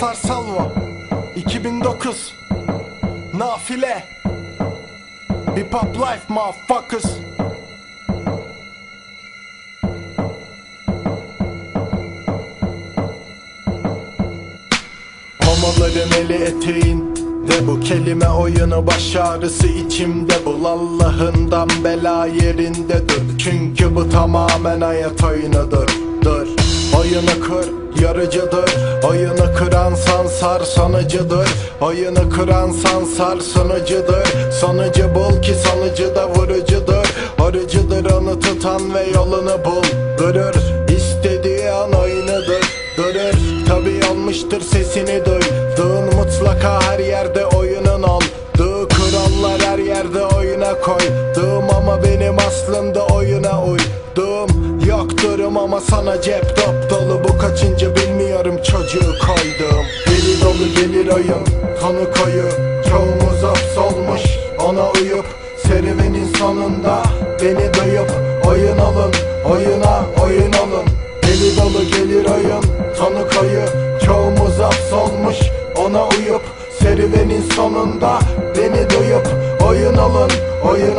Mazhar Salvo 2009 Nafile Hip Hop Life motherfuckers. Homoların eli eteğinde bu kelime oyunu baş ağrısı içimde bul Allah'ından bela yerindedir Çünkü bu tamamen hayat oyunudur. Dur. Oyunu kur yarıcıdır. Oyunu kıran sansar sonucudur Oyunu kıran sansar sonucudur Sonucu bul ki sonucu da vurucudur. Orucudur onu tutan ve yolunu bul. Durur istediği an oyunudur Durur tabi olmuştur sesini duy. Dığın mutlaka her yerde oyunun ol. Dığı kurallar her yerde oyuna koy. Dığım ama benim aslında oyuna uy yokturum ama sana cep dop dolu. Bu kaçıncı bilmiyorum çocuğu koydum. Deli dolu gelir oyun konu koyu Çoğumuz hapsolmuş. Ona uyup Serüvenin sonunda beni duyup Oyun olun oyuna oyun olun. Deli dolu gelir oyun tonu koyu Çoğumuz hapsolmuş. Ona uyup Serüvenin sonunda beni duyup Oyun oyuna oyun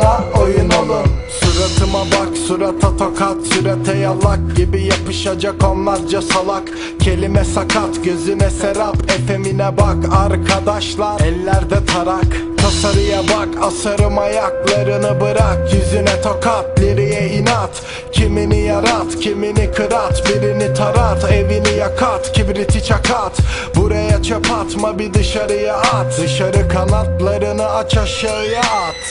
surata tokat Sürete yalak gibi yapışacak onlarca salak. Kelime sakat gözüne serap Efemine bak arkadaşlar. Ellerde tarak Tasarıya bak asarım ayaklarını bırak. Yüzüne tokat liriye inat. Kimini yarat kimini kırat. Birini tarat evini yakat. Kibriti çakat. Buraya çöp atma bir dışarıya at. Dışarı kanatlarını aç aşağıya at